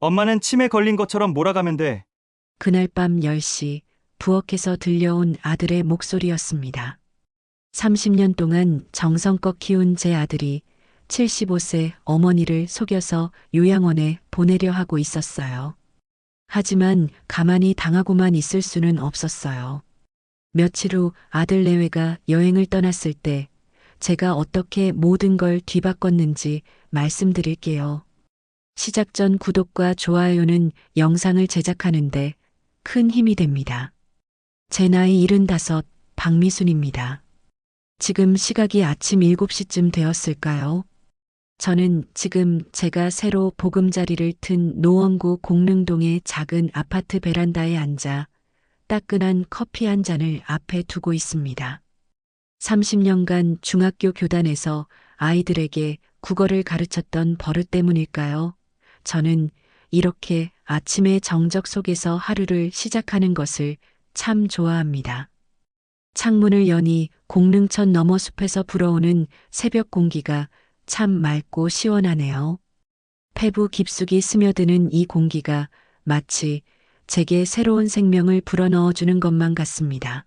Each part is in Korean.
엄마는 치매 걸린 것처럼 몰아가면 돼. 그날 밤 10시 부엌에서 들려온 아들의 목소리였습니다. 30년 동안 정성껏 키운 제 아들이 75세 어머니를 속여서 요양원에 보내려 하고 있었어요. 하지만 가만히 당하고만 있을 수는 없었어요. 며칠 후 아들 내외가 여행을 떠났을 때 제가 어떻게 모든 걸 뒤바꿨는지 말씀드릴게요. 시작 전 구독과 좋아요는 영상을 제작하는데 큰 힘이 됩니다. 제 나이 75 박미순입니다. 지금 시각이 아침 7시쯤 되었을까요? 저는 지금 제가 새로 보금자리를 튼 노원구 공릉동의 작은 아파트 베란다에 앉아 따끈한 커피 한 잔을 앞에 두고 있습니다. 30년간 중학교 교단에서 아이들에게 국어를 가르쳤던 버릇 때문일까요? 저는 이렇게 아침의 정적 속에서 하루를 시작하는 것을 참 좋아합니다. 창문을 여니 공릉천 너머 숲에서 불어오는 새벽 공기가 참 맑고 시원하네요. 폐부 깊숙이 스며드는 이 공기가 마치 제게 새로운 생명을 불어넣어주는 것만 같습니다.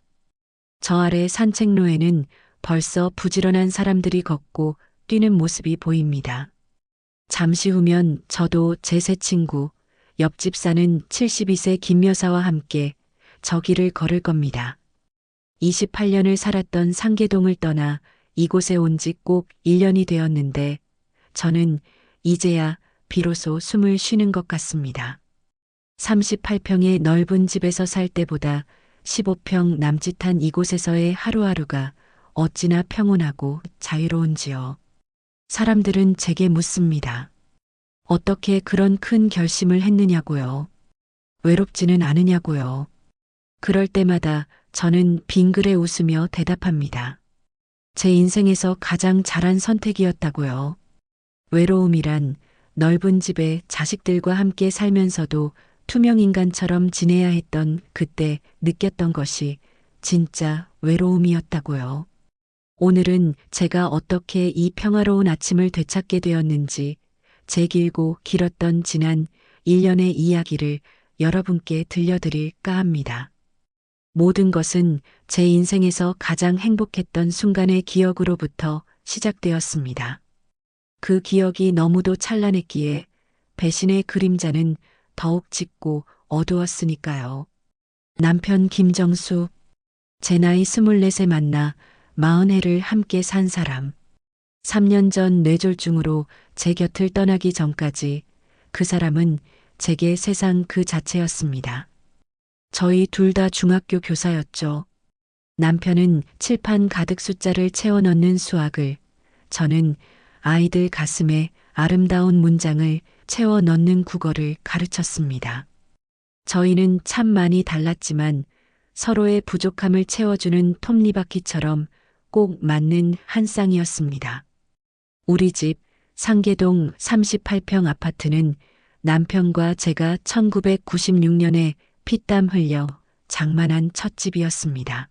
저 아래 산책로에는 벌써 부지런한 사람들이 걷고 뛰는 모습이 보입니다. 잠시 후면 저도 제 새 친구, 옆집 사는 72세 김 여사와 함께 저 길을 걸을 겁니다. 28년을 살았던 상계동을 떠나 이곳에 온 지 꼭 1년이 되었는데 저는 이제야 비로소 숨을 쉬는 것 같습니다. 38평의 넓은 집에서 살 때보다 15평 남짓한 이곳에서의 하루하루가 어찌나 평온하고 자유로운지요. 사람들은 제게 묻습니다. 어떻게 그런 큰 결심을 했느냐고요. 외롭지는 않으냐고요. 그럴 때마다 저는 빙그레 웃으며 대답합니다. 제 인생에서 가장 잘한 선택이었다고요. 외로움이란 넓은 집에 자식들과 함께 살면서도 투명인간처럼 지내야 했던 그때 느꼈던 것이 진짜 외로움이었다고요. 오늘은 제가 어떻게 이 평화로운 아침을 되찾게 되었는지 제 길고 길었던 지난 1년의 이야기를 여러분께 들려드릴까 합니다. 모든 것은 제 인생에서 가장 행복했던 순간의 기억으로부터 시작되었습니다. 그 기억이 너무도 찬란했기에 배신의 그림자는 더욱 짙고 어두웠으니까요. 남편 김정수, 제 나이 24세 만나 40해를 함께 산 사람. 3년 전 뇌졸중으로 제 곁을 떠나기 전까지 그 사람은 제게 세상 그 자체였습니다. 저희 둘 다 중학교 교사였죠. 남편은 칠판 가득 숫자를 채워 넣는 수학을, 저는 아이들 가슴에 아름다운 문장을 채워 넣는 국어를 가르쳤습니다. 저희는 참 많이 달랐지만 서로의 부족함을 채워주는 톱니바퀴처럼 꼭 맞는 한 쌍이었습니다. 우리 집 상계동 38평 아파트는 남편과 제가 1996년에 피땀 흘려 장만한 첫 집이었습니다.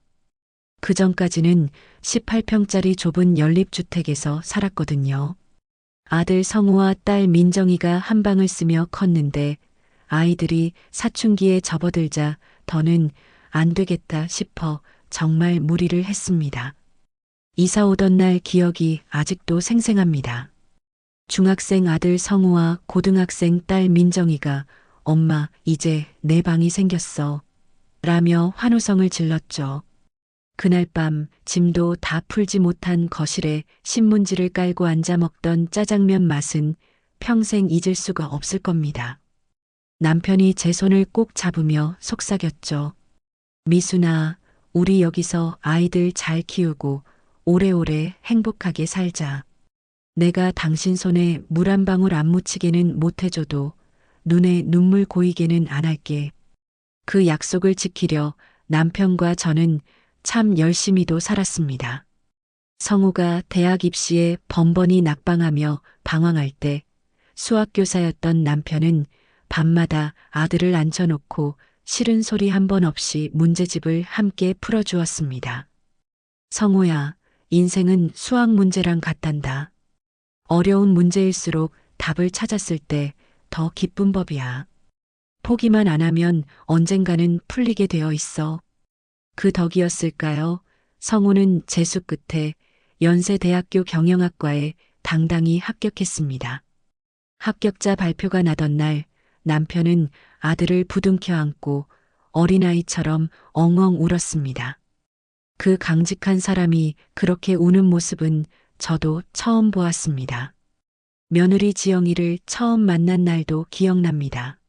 그 전까지는 18평짜리 좁은 연립주택에서 살았거든요. 아들 성우와 딸 민정이가 한 방을 쓰며 컸는데 아이들이 사춘기에 접어들자 더는 안 되겠다 싶어 정말 무리를 했습니다. 이사 오던 날 기억이 아직도 생생합니다. 중학생 아들 성우와 고등학생 딸 민정이가 엄마 이제 내 방이 생겼어. 라며 환호성을 질렀죠. 그날 밤 짐도 다 풀지 못한 거실에 신문지를 깔고 앉아 먹던 짜장면 맛은 평생 잊을 수가 없을 겁니다. 남편이 제 손을 꼭 잡으며 속삭였죠. 미순아, 우리 여기서 아이들 잘 키우고 오래오래 행복하게 살자. 내가 당신 손에 물 한 방울 안 묻히게는 못해줘도 눈에 눈물 고이게는 안 할게. 그 약속을 지키려 남편과 저는 참 열심히도 살았습니다. 성우가 대학 입시에 번번이 낙방하며 방황할 때 수학교사였던 남편은 밤마다 아들을 앉혀놓고 싫은 소리 한 번 없이 문제집을 함께 풀어주었습니다. 성우야, 인생은 수학 문제랑 같단다. 어려운 문제일수록 답을 찾았을 때 더 기쁜 법이야. 포기만 안 하면 언젠가는 풀리게 되어 있어. 그 덕이었을까요? 성우는 재수 끝에 연세대학교 경영학과에 당당히 합격했습니다. 합격자 발표가 나던 날 남편은 아들을 부둥켜 안고 어린아이처럼 엉엉 울었습니다. 그 강직한 사람이 그렇게 우는 모습은 저도 처음 보았습니다. 며느리 지영이를 처음 만난 날도 기억납니다.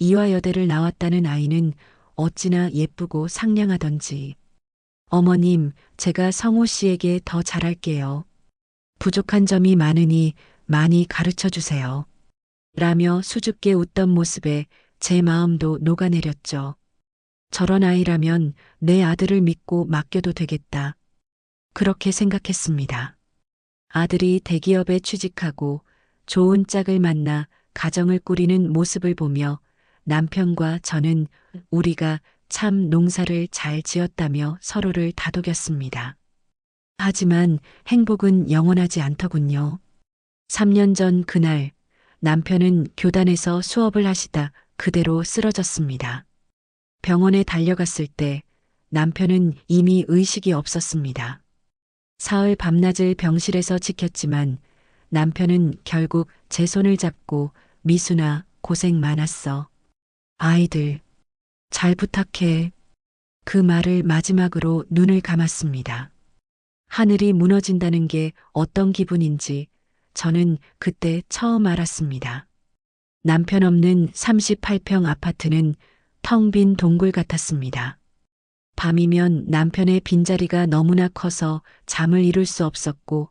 이화여대를 나왔다는 아이는 어찌나 예쁘고 상냥하던지. 어머님, 제가 성호 씨에게 더 잘할게요. 부족한 점이 많으니 많이 가르쳐 주세요. 라며 수줍게 웃던 모습에 제 마음도 녹아내렸죠. 저런 아이라면 내 아들을 믿고 맡겨도 되겠다. 그렇게 생각했습니다. 아들이 대기업에 취직하고 좋은 짝을 만나 가정을 꾸리는 모습을 보며 남편과 저는 우리가 참 농사를 잘 지었다며 서로를 다독였습니다. 하지만 행복은 영원하지 않더군요. 3년 전 그날 남편은 교단에서 수업을 하시다 그대로 쓰러졌습니다. 병원에 달려갔을 때 남편은 이미 의식이 없었습니다. 사흘 밤낮을 병실에서 지켰지만 남편은 결국 제 손을 잡고 미수나 고생 많았어. 아이들, 잘 부탁해. 그 말을 마지막으로 눈을 감았습니다. 하늘이 무너진다는 게 어떤 기분인지 저는 그때 처음 알았습니다. 남편 없는 38평 아파트는 텅 빈 동굴 같았습니다. 밤이면 남편의 빈자리가 너무나 커서 잠을 이룰 수 없었고,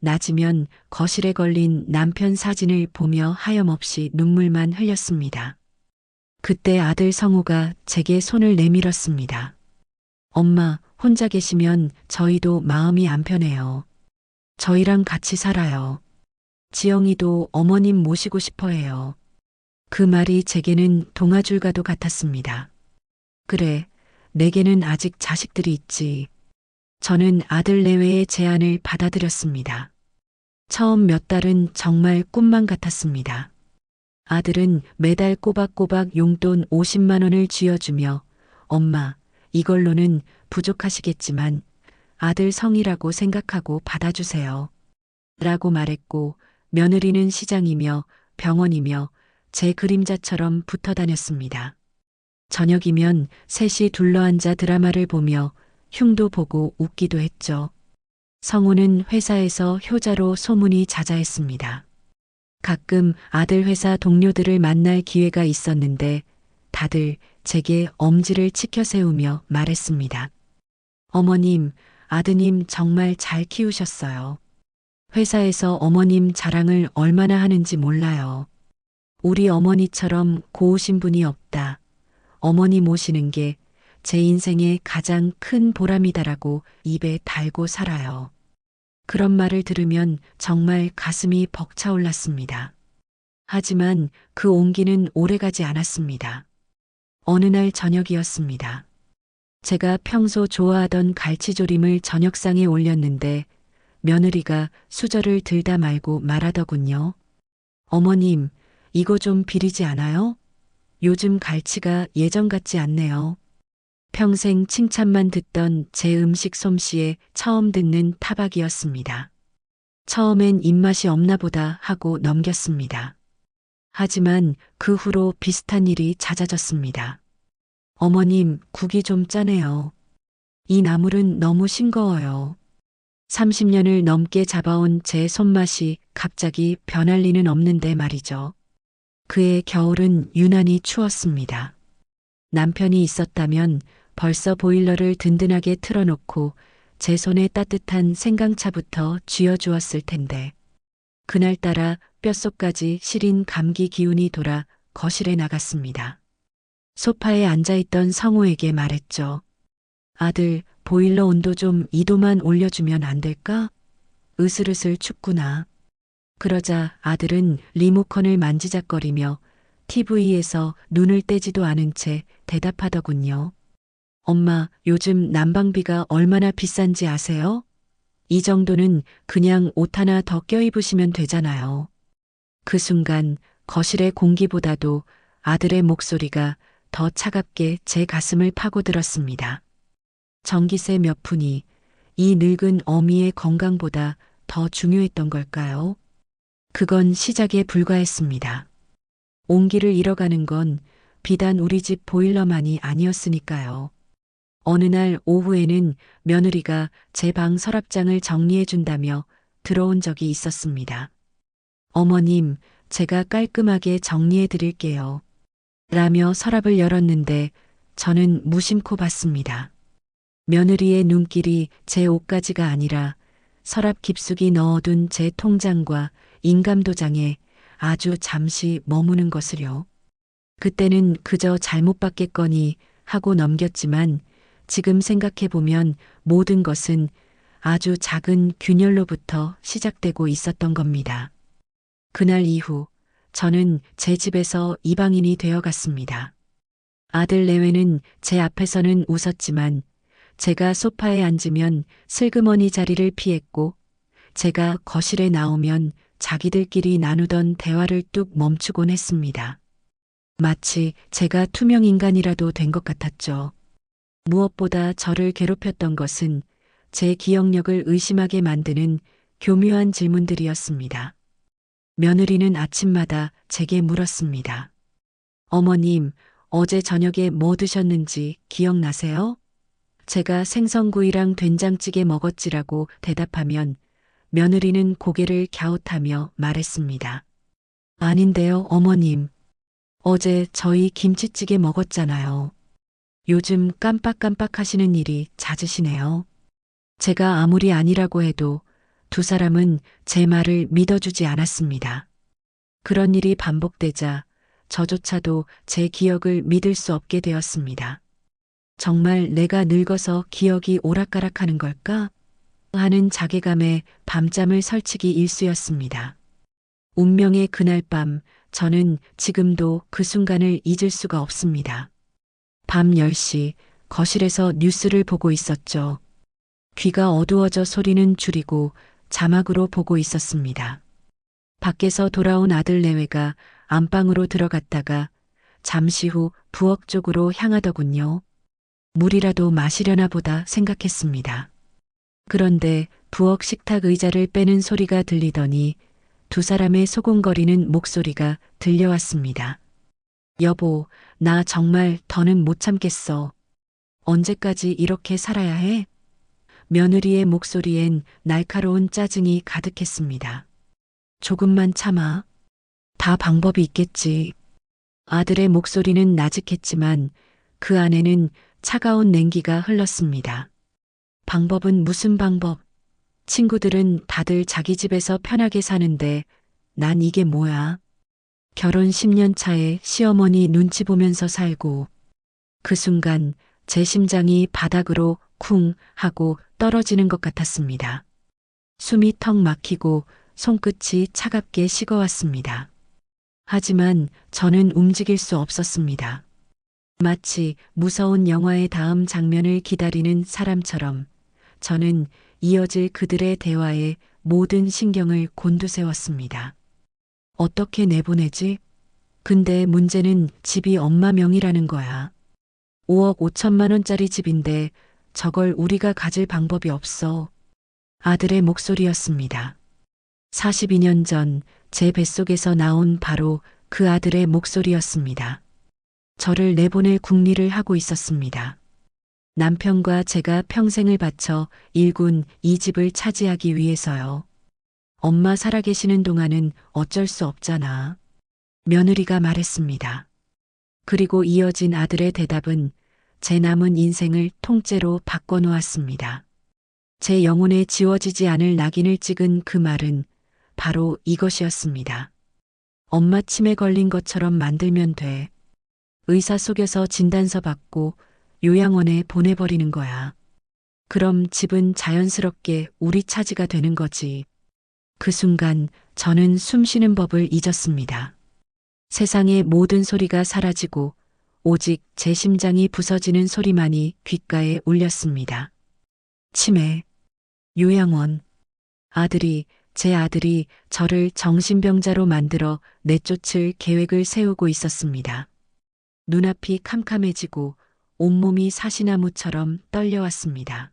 낮이면 거실에 걸린 남편 사진을 보며 하염없이 눈물만 흘렸습니다. 그때 아들 성우가 제게 손을 내밀었습니다. 엄마, 혼자 계시면 저희도 마음이 안 편해요. 저희랑 같이 살아요. 지영이도 어머님 모시고 싶어 해요. 그 말이 제게는 동화줄과도 같았습니다. 그래, 내게는 아직 자식들이 있지. 저는 아들 내외의 제안을 받아들였습니다. 처음 몇 달은 정말 꿈만 같았습니다. 아들은 매달 꼬박꼬박 용돈 50만 원을 쥐어주며 엄마, 이걸로는 부족하시겠지만 아들 성이라고 생각하고 받아주세요. 라고 말했고 며느리는 시장이며 병원이며 제 그림자처럼 붙어 다녔습니다. 저녁이면 셋이 둘러앉아 드라마를 보며 흉도 보고 웃기도 했죠. 성우는 회사에서 효자로 소문이 자자했습니다. 가끔 아들 회사 동료들을 만날 기회가 있었는데 다들 제게 엄지를 치켜 세우며 말했습니다. 어머님, 아드님 정말 잘 키우셨어요. 회사에서 어머님 자랑을 얼마나 하는지 몰라요. 우리 어머니처럼 고우신 분이 없다. 어머니 모시는 게 제 인생의 가장 큰 보람이다라고 입에 달고 살아요. 그런 말을 들으면 정말 가슴이 벅차올랐습니다. 하지만 그 온기는 오래가지 않았습니다. 어느 날 저녁이었습니다. 제가 평소 좋아하던 갈치조림을 저녁상에 올렸는데 며느리가 수저를 들다 말고 말하더군요. 어머님, 이거 좀 비리지 않아요? 요즘 갈치가 예전 같지 않네요. 평생 칭찬만 듣던 제 음식 솜씨에 처음 듣는 타박이었습니다. 처음엔 입맛이 없나 보다 하고 넘겼습니다. 하지만 그 후로 비슷한 일이 잦아졌습니다. 어머님, 국이 좀 짜네요. 이 나물은 너무 싱거워요. 30년을 넘게 잡아온 제 손맛이 갑자기 변할 리는 없는데 말이죠. 그의 겨울은 유난히 추웠습니다. 남편이 있었다면 벌써 보일러를 든든하게 틀어놓고 제 손에 따뜻한 생강차부터 쥐어주었을 텐데. 그날따라 뼛속까지 시린 감기 기운이 돌아 거실에 나갔습니다. 소파에 앉아있던 성우에게 말했죠. 아들, 보일러 온도 좀 2도만 올려주면 안 될까? 으슬으슬 춥구나. 그러자 아들은 리모컨을 만지작거리며 TV에서 눈을 떼지도 않은 채 대답하더군요. 엄마, 요즘 난방비가 얼마나 비싼지 아세요? 이 정도는 그냥 옷 하나 더 껴입으시면 되잖아요. 그 순간 거실의 공기보다도 아들의 목소리가 더 차갑게 제 가슴을 파고들었습니다. 전기세 몇 푼이 이 늙은 어미의 건강보다 더 중요했던 걸까요? 그건 시작에 불과했습니다. 온기를 잃어가는 건 비단 우리 집 보일러만이 아니었으니까요. 어느 날 오후에는 며느리가 제 방 서랍장을 정리해 준다며 들어온 적이 있었습니다. 어머님, 제가 깔끔하게 정리해 드릴게요. 라며 서랍을 열었는데 저는 무심코 봤습니다. 며느리의 눈길이 제 옷가지가 아니라 서랍 깊숙이 넣어둔 제 통장과 인감도장에 아주 잠시 머무는 것을요. 그때는 그저 잘못 봤겠거니 하고 넘겼지만 지금 생각해보면 모든 것은 아주 작은 균열로부터 시작되고 있었던 겁니다. 그날 이후 저는 제 집에서 이방인이 되어갔습니다. 아들 내외는 제 앞에서는 웃었지만 제가 소파에 앉으면 슬그머니 자리를 피했고 제가 거실에 나오면 자기들끼리 나누던 대화를 뚝 멈추곤 했습니다. 마치 제가 투명 인간이라도 된 것 같았죠. 무엇보다 저를 괴롭혔던 것은 제 기억력을 의심하게 만드는 교묘한 질문들이었습니다. 며느리는 아침마다 제게 물었습니다. 어머님, 어제 저녁에 뭐 드셨는지 기억나세요? 제가 생선구이랑 된장찌개 먹었지라고 대답하면 며느리는 고개를 갸웃하며 말했습니다. 아닌데요, 어머님. 어제 저희 김치찌개 먹었잖아요. 요즘 깜빡깜빡 하시는 일이 잦으시네요. 제가 아무리 아니라고 해도 두 사람은 제 말을 믿어주지 않았습니다. 그런 일이 반복되자 저조차도 제 기억을 믿을 수 없게 되었습니다. 정말 내가 늙어서 기억이 오락가락 하는 걸까? 하는 자괴감에 밤잠을 설치기 일쑤였습니다. 운명의 그날 밤 저는 지금도 그 순간을 잊을 수가 없습니다. 밤 10시 거실에서 뉴스를 보고 있었죠. 귀가 어두워져 소리는 줄이고 자막으로 보고 있었습니다. 밖에서 돌아온 아들 내외가 안방으로 들어갔다가 잠시 후 부엌 쪽으로 향하더군요. 물이라도 마시려나 보다 생각했습니다. 그런데 부엌 식탁 의자를 빼는 소리가 들리더니 두 사람의 소곤거리는 목소리가 들려왔습니다. 여보, 나 정말 더는 못 참겠어. 언제까지 이렇게 살아야 해? 며느리의 목소리엔 날카로운 짜증이 가득했습니다. 조금만 참아. 다 방법이 있겠지. 아들의 목소리는 나직했지만 그 안에는 차가운 냉기가 흘렀습니다. 방법은 무슨 방법? 친구들은 다들 자기 집에서 편하게 사는데 난 이게 뭐야? 결혼 10년 차에 시어머니 눈치 보면서 살고 그 순간 제 심장이 바닥으로 쿵 하고 떨어지는 것 같았습니다. 숨이 턱 막히고 손끝이 차갑게 식어왔습니다. 하지만 저는 움직일 수 없었습니다. 마치 무서운 영화의 다음 장면을 기다리는 사람처럼 저는 이어질 그들의 대화에 모든 신경을 곤두세웠습니다. 어떻게 내보내지? 근데 문제는 집이 엄마 명이라는 거야. 5억 5천만 원짜리 집인데 저걸 우리가 가질 방법이 없어. 아들의 목소리였습니다. 42년 전 제 뱃속에서 나온 바로 그 아들의 목소리였습니다. 저를 내보낼 궁리를 하고 있었습니다. 남편과 제가 평생을 바쳐 일군 이 집을 차지하기 위해서요. 엄마 살아계시는 동안은 어쩔 수 없잖아. 며느리가 말했습니다. 그리고 이어진 아들의 대답은 제 남은 인생을 통째로 바꿔놓았습니다. 제 영혼에 지워지지 않을 낙인을 찍은 그 말은 바로 이것이었습니다. 엄마 치매 걸린 것처럼 만들면 돼. 의사 속여서 진단서 받고 요양원에 보내버리는 거야. 그럼 집은 자연스럽게 우리 차지가 되는 거지. 그 순간 저는 숨 쉬는 법을 잊었습니다. 세상의 모든 소리가 사라지고 오직 제 심장이 부서지는 소리만이 귓가에 울렸습니다. 치매, 요양원, 아들이 제 아들이 저를 정신병자로 만들어 내쫓을 계획을 세우고 있었습니다. 눈앞이 캄캄해지고 온몸이 사시나무처럼 떨려왔습니다.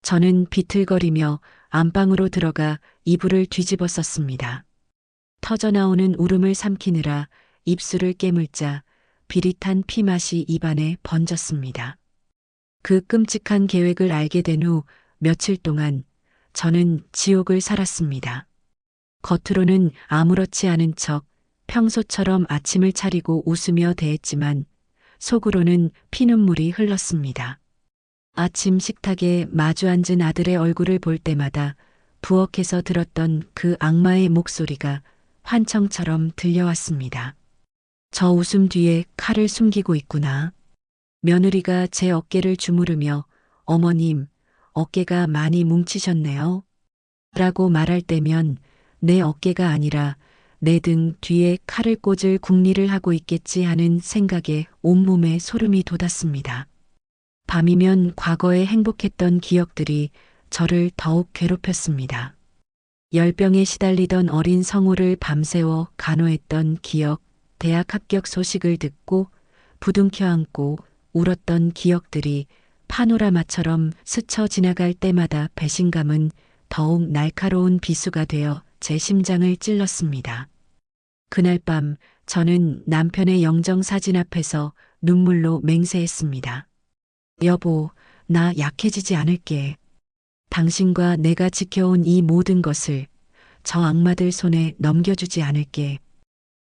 저는 비틀거리며 안방으로 들어가 이불을 뒤집어 썼습니다. 터져나오는 울음을 삼키느라 입술을 깨물자 비릿한 피맛이 입안에 번졌습니다. 그 끔찍한 계획을 알게 된 후 며칠 동안 저는 지옥을 살았습니다. 겉으로는 아무렇지 않은 척 평소처럼 아침을 차리고 웃으며 대했지만 속으로는 피눈물이 흘렀습니다. 아침 식탁에 마주 앉은 아들의 얼굴을 볼 때마다 부엌에서 들었던 그 악마의 목소리가 환청처럼 들려왔습니다. 저 웃음 뒤에 칼을 숨기고 있구나. 며느리가 제 어깨를 주무르며 어머님, 어깨가 많이 뭉치셨네요. 라고 말할 때면 내 어깨가 아니라 내 등 뒤에 칼을 꽂을 궁리를 하고 있겠지 하는 생각에 온몸에 소름이 돋았습니다. 밤이면 과거에 행복했던 기억들이 저를 더욱 괴롭혔습니다. 열병에 시달리던 어린 성우를 밤새워 간호했던 기억, 대학 합격 소식을 듣고 부둥켜 안고 울었던 기억들이 파노라마처럼 스쳐 지나갈 때마다 배신감은 더욱 날카로운 비수가 되어 제 심장을 찔렀습니다. 그날 밤 저는 남편의 영정 사진 앞에서 눈물로 맹세했습니다. 여보, 나 약해지지 않을게. 당신과 내가 지켜온 이 모든 것을 저 악마들 손에 넘겨주지 않을게.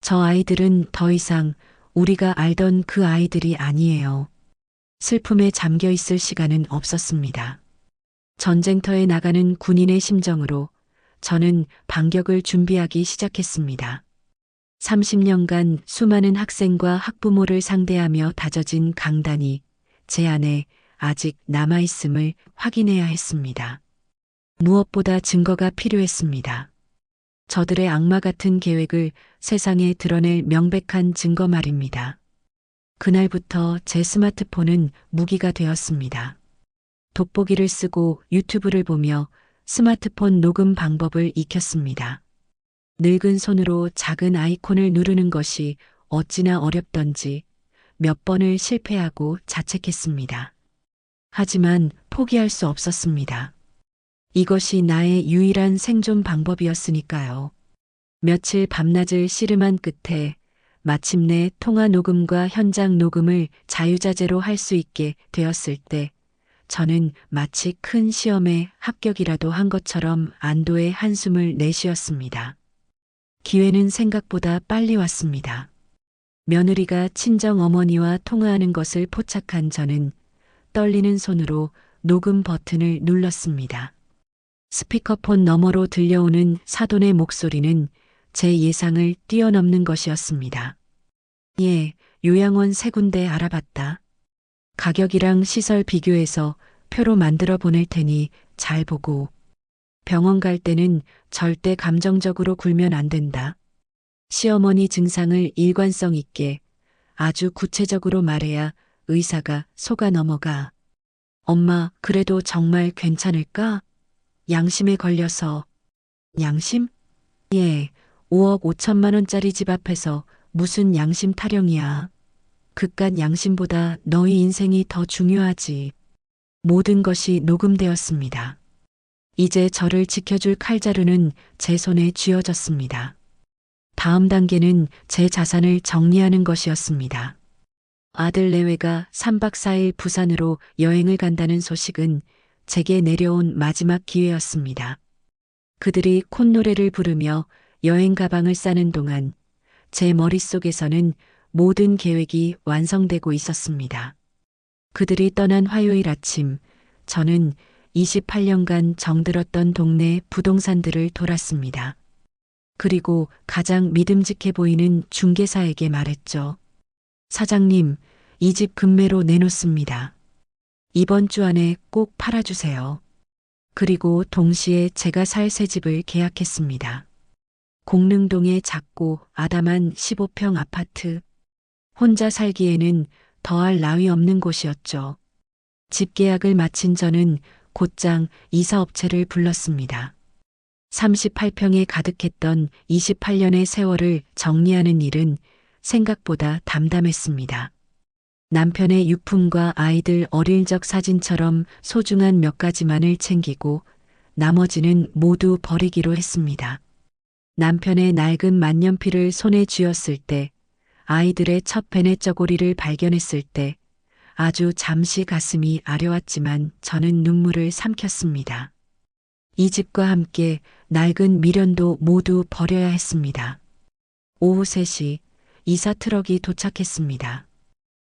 저 아이들은 더 이상 우리가 알던 그 아이들이 아니에요. 슬픔에 잠겨 있을 시간은 없었습니다. 전쟁터에 나가는 군인의 심정으로 저는 반격을 준비하기 시작했습니다. 30년간 수많은 학생과 학부모를 상대하며 다져진 강단이 제 안에 아직 남아있음을 확인해야 했습니다. 무엇보다 증거가 필요했습니다. 저들의 악마 같은 계획을 세상에 드러낼 명백한 증거 말입니다. 그날부터 제 스마트폰은 무기가 되었습니다. 돋보기를 쓰고 유튜브를 보며 스마트폰 녹음 방법을 익혔습니다. 늙은 손으로 작은 아이콘을 누르는 것이 어찌나 어렵던지 몇 번을 실패하고 자책했습니다. 하지만 포기할 수 없었습니다. 이것이 나의 유일한 생존 방법이었으니까요. 며칠 밤낮을 씨름한 끝에 마침내 통화 녹음과 현장 녹음을 자유자재로 할 수 있게 되었을 때 저는 마치 큰 시험에 합격이라도 한 것처럼 안도의 한숨을 내쉬었습니다. 기회는 생각보다 빨리 왔습니다. 며느리가 친정 어머니와 통화하는 것을 포착한 저는 떨리는 손으로 녹음 버튼을 눌렀습니다. 스피커폰 너머로 들려오는 사돈의 목소리는 제 예상을 뛰어넘는 것이었습니다. 예, 요양원 세 군데 알아봤다. 가격이랑 시설 비교해서 표로 만들어 보낼 테니 잘 보고. 병원 갈 때는 절대 감정적으로 굴면 안 된다. 시어머니 증상을 일관성 있게 아주 구체적으로 말해야 의사가 속아 넘어가. 엄마, 그래도 정말 괜찮을까? 양심에 걸려서. 양심? 예, 5억 5천만 원짜리 집 앞에서 무슨 양심 타령이야. 그깟 양심보다 너희 인생이 더 중요하지. 모든 것이 녹음되었습니다. 이제 저를 지켜줄 칼자루는 제 손에 쥐어졌습니다. 다음 단계는 제 자산을 정리하는 것이었습니다. 아들 내외가 3박 4일 부산으로 여행을 간다는 소식은 제게 내려온 마지막 기회였습니다. 그들이 콧노래를 부르며 여행 가방을 싸는 동안 제 머릿속에서는 모든 계획이 완성되고 있었습니다. 그들이 떠난 화요일 아침, 저는 28년간 정들었던 동네 부동산들을 돌았습니다. 그리고 가장 믿음직해 보이는 중개사에게 말했죠. 사장님, 이 집 금매로 내놓습니다. 이번 주 안에 꼭 팔아주세요. 그리고 동시에 제가 살 새 집을 계약했습니다. 공릉동의 작고 아담한 15평 아파트. 혼자 살기에는 더할 나위 없는 곳이었죠. 집 계약을 마친 저는 곧장 이사업체를 불렀습니다. 38평에 가득했던 28년의 세월을 정리하는 일은 생각보다 담담했습니다. 남편의 유품과 아이들 어릴 적 사진처럼 소중한 몇 가지만을 챙기고 나머지는 모두 버리기로 했습니다. 남편의 낡은 만년필을 손에 쥐었을 때, 아이들의 첫 베네 쩌고리를 발견했을 때, 아주 잠시 가슴이 아려왔지만 저는 눈물을 삼켰습니다. 이 집과 함께 낡은 미련도 모두 버려야 했습니다. 오후 3시 이사 트럭이 도착했습니다.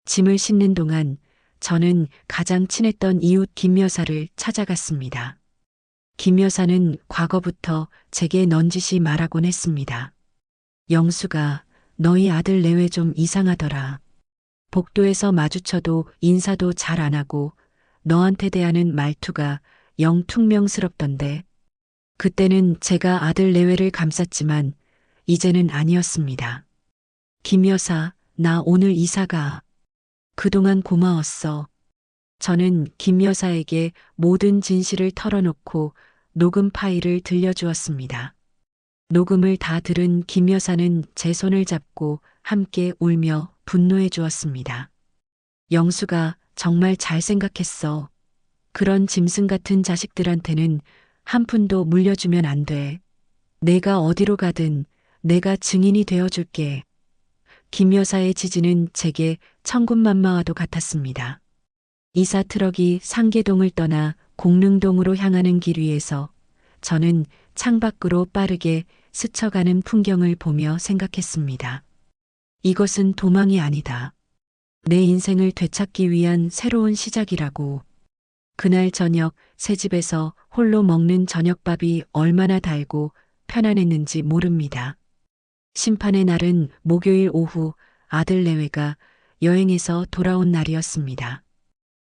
짐을 싣는 동안 저는 가장 친했던 이웃 김 여사를 찾아갔습니다. 김 여사는 과거부터 제게 넌지시 말하곤 했습니다. 영수가 너희 아들 내외 좀 이상하더라. 복도에서 마주쳐도 인사도 잘 안 하고 너한테 대하는 말투가 영 퉁명스럽던데. 그때는 제가 아들 내외를 감쌌지만 이제는 아니었습니다. 김 여사, 나 오늘 이사가. 그동안 고마웠어. 저는 김 여사에게 모든 진실을 털어놓고 녹음 파일을 들려주었습니다. 녹음을 다 들은 김 여사는 제 손을 잡고 함께 울며 분노해 주었습니다. 영수가 정말 잘 생각했어. 그런 짐승 같은 자식들한테는 한 푼도 물려주면 안 돼. 내가 어디로 가든 내가 증인이 되어 줄게. 김 여사의 지지는 제게 천군만마와도 같았습니다. 이사 트럭이 상계동을 떠나 공릉동으로 향하는 길 위에서 저는 창밖으로 빠르게 스쳐가는 풍경을 보며 생각했습니다. 이것은 도망이 아니다. 내 인생을 되찾기 위한 새로운 시작이라고. 그날 저녁 새 집에서 홀로 먹는 저녁밥이 얼마나 달고 편안했는지 모릅니다. 심판의 날은 목요일 오후 아들 내외가 여행에서 돌아온 날이었습니다.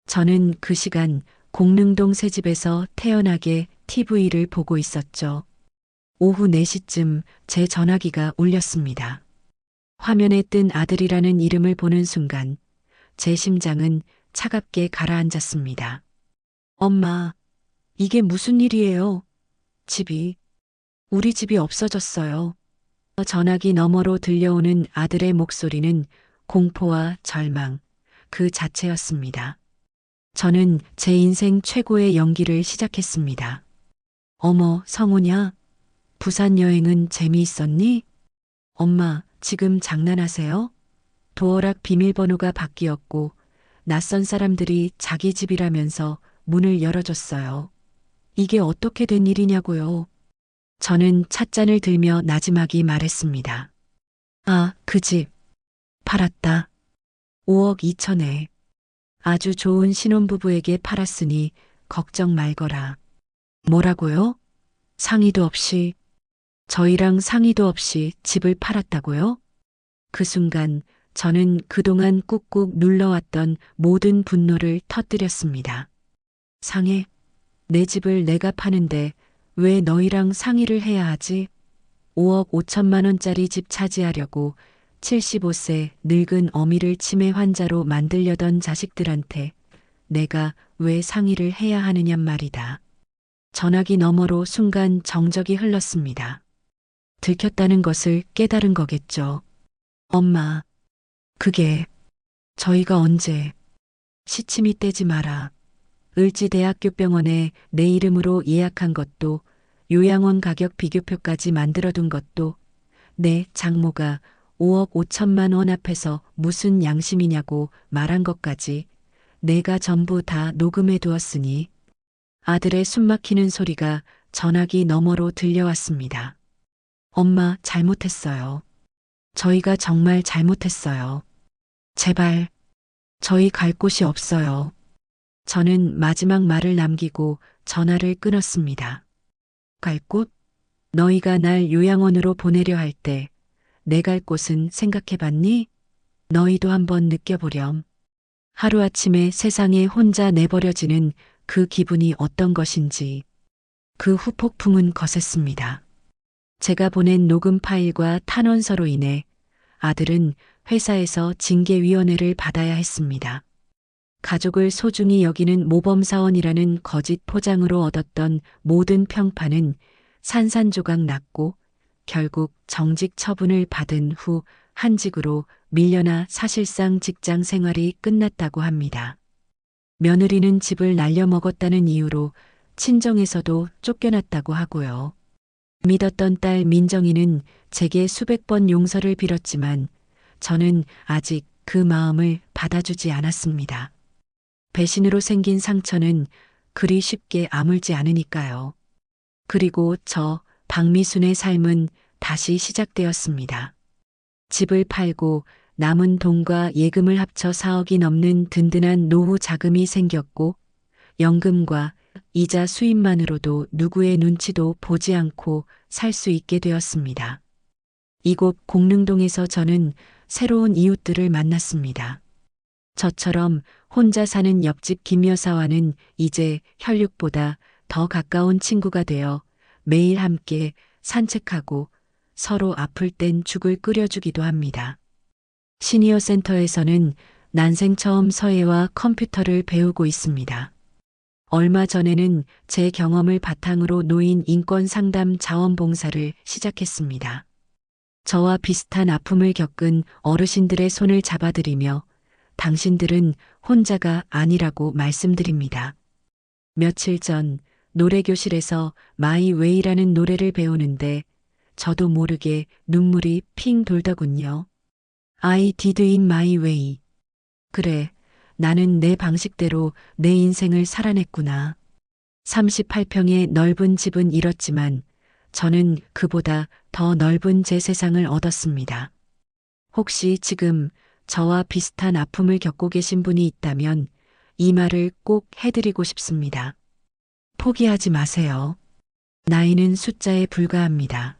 저는 그 시간 공릉동 새 집에서 태연하게 TV를 보고 있었죠. 오후 4시쯤 제 전화기가 울렸습니다. 화면에 뜬 아들이라는 이름을 보는 순간 제 심장은 차갑게 가라앉았습니다. 엄마, 이게 무슨 일이에요? 집이, 우리 집이 없어졌어요. 전화기 너머로 들려오는 아들의 목소리는 공포와 절망, 그 자체였습니다. 저는 제 인생 최고의 연기를 시작했습니다. 어머, 성우냐? 부산 여행은 재미있었니? 엄마, 지금 장난하세요? 도어락 비밀번호가 바뀌었고, 낯선 사람들이 자기 집이라면서 문을 열어줬어요. 이게 어떻게 된 일이냐고요? 저는 찻잔을 들며 나지막이 말했습니다. 아, 그 집. 팔았다. 5억 2천에. 아주 좋은 신혼부부에게 팔았으니 걱정 말거라. 뭐라고요? 상의도 없이, 저희랑 상의도 없이 집을 팔았다고요? 그 순간 저는 그동안 꾹꾹 눌러왔던 모든 분노를 터뜨렸습니다. 상해, 내 집을 내가 파는데 왜 너희랑 상의를 해야 하지? 5억 5천만 원짜리 집 차지하려고 75세 늙은 어미를 치매 환자로 만들려던 자식들한테 내가 왜 상의를 해야 하느냔 말이다. 전화기 너머로 순간 정적이 흘렀습니다. 들켰다는 것을 깨달은 거겠죠. 엄마, 그게 저희가 언제 시침이 떼지 마라. 을지대학교 병원에 내 이름으로 예약한 것도 요양원 가격 비교표까지 만들어둔 것도 내 장모가 5억 5천만 원 앞에서 무슨 양심이냐고 말한 것까지 내가 전부 다 녹음해 두었으니 아들의 숨막히는 소리가 전화기 너머로 들려왔습니다. 엄마 잘못했어요. 저희가 정말 잘못했어요. 제발 저희 갈 곳이 없어요. 저는 마지막 말을 남기고 전화를 끊었습니다. 갈 곳? 너희가 날 요양원으로 보내려 할 때 내 갈 곳은 생각해 봤니? 너희도 한번 느껴보렴. 하루아침에 세상에 혼자 내버려지는 그 기분이 어떤 것인지 그 후폭풍은 거셌습니다. 제가 보낸 녹음 파일과 탄원서로 인해 아들은 회사에서 징계위원회를 받아야 했습니다. 가족을 소중히 여기는 모범사원이라는 거짓 포장으로 얻었던 모든 평판은 산산조각 났고 결국 정직 처분을 받은 후 한직으로 밀려나 사실상 직장 생활이 끝났다고 합니다. 며느리는 집을 날려먹었다는 이유로 친정에서도 쫓겨났다고 하고요. 믿었던 딸 민정이는 제게 수백 번 용서를 빌었지만 저는 아직 그 마음을 받아주지 않았습니다. 배신으로 생긴 상처는 그리 쉽게 아물지 않으니까요. 그리고 저 박미순의 삶은 다시 시작되었습니다. 집을 팔고 남은 돈과 예금을 합쳐 4억이 넘는 든든한 노후 자금이 생겼고 연금과 이자 수입만으로도 누구의 눈치도 보지 않고 살 수 있게 되었습니다. 이곳 공릉동에서 저는 새로운 이웃들을 만났습니다. 저처럼 혼자 사는 옆집 김 여사와는 이제 혈육보다 더 가까운 친구가 되어 매일 함께 산책하고 서로 아플 땐 죽을 끓여주기도 합니다. 시니어 센터에서는 난생 처음 서예와 컴퓨터를 배우고 있습니다. 얼마 전에는 제 경험을 바탕으로 노인 인권 상담 자원봉사를 시작했습니다. 저와 비슷한 아픔을 겪은 어르신들의 손을 잡아드리며 당신들은 혼자가 아니라고 말씀드립니다. 며칠 전 노래교실에서 마이 웨이라는 노래를 배우는데 저도 모르게 눈물이 핑 돌더군요. I did it my way. 그래, 나는 내 방식대로 내 인생을 살아냈구나. 38평의 넓은 집은 잃었지만 저는 그보다 더 넓은 제 세상을 얻었습니다. 혹시 지금 저와 비슷한 아픔을 겪고 계신 분이 있다면 이 말을 꼭 해드리고 싶습니다. 포기하지 마세요. 나이는 숫자에 불과합니다.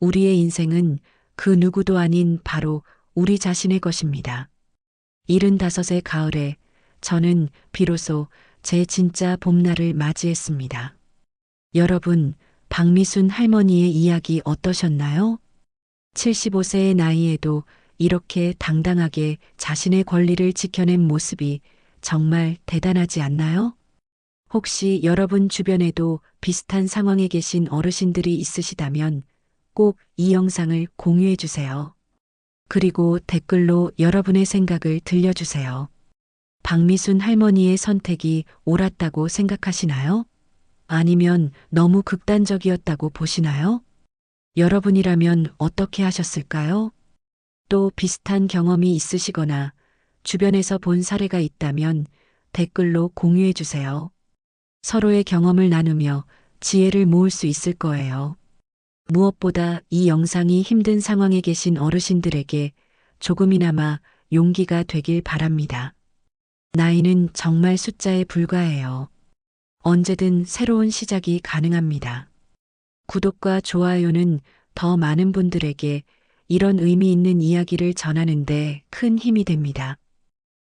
우리의 인생은 그 누구도 아닌 바로 우리 자신의 것입니다. 75의 가을에 저는 비로소 제 진짜 봄날을 맞이했습니다. 여러분, 박미순 할머니의 이야기 어떠셨나요? 75세의 나이에도 이렇게 당당하게 자신의 권리를 지켜낸 모습이 정말 대단하지 않나요? 혹시 여러분 주변에도 비슷한 상황에 계신 어르신들이 있으시다면 꼭 이 영상을 공유해 주세요. 그리고 댓글로 여러분의 생각을 들려주세요. 박미순 할머니의 선택이 옳았다고 생각하시나요? 아니면 너무 극단적이었다고 보시나요? 여러분이라면 어떻게 하셨을까요? 또 비슷한 경험이 있으시거나 주변에서 본 사례가 있다면 댓글로 공유해 주세요. 서로의 경험을 나누며 지혜를 모을 수 있을 거예요. 무엇보다 이 영상이 힘든 상황에 계신 어르신들에게 조금이나마 용기가 되길 바랍니다. 나이는 정말 숫자에 불과해요. 언제든 새로운 시작이 가능합니다. 구독과 좋아요는 더 많은 분들에게 이런 의미 있는 이야기를 전하는데 큰 힘이 됩니다.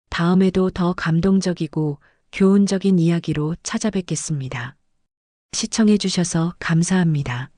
다음에도 더 감동적이고 교훈적인 이야기로 찾아뵙겠습니다. 시청해주셔서 감사합니다.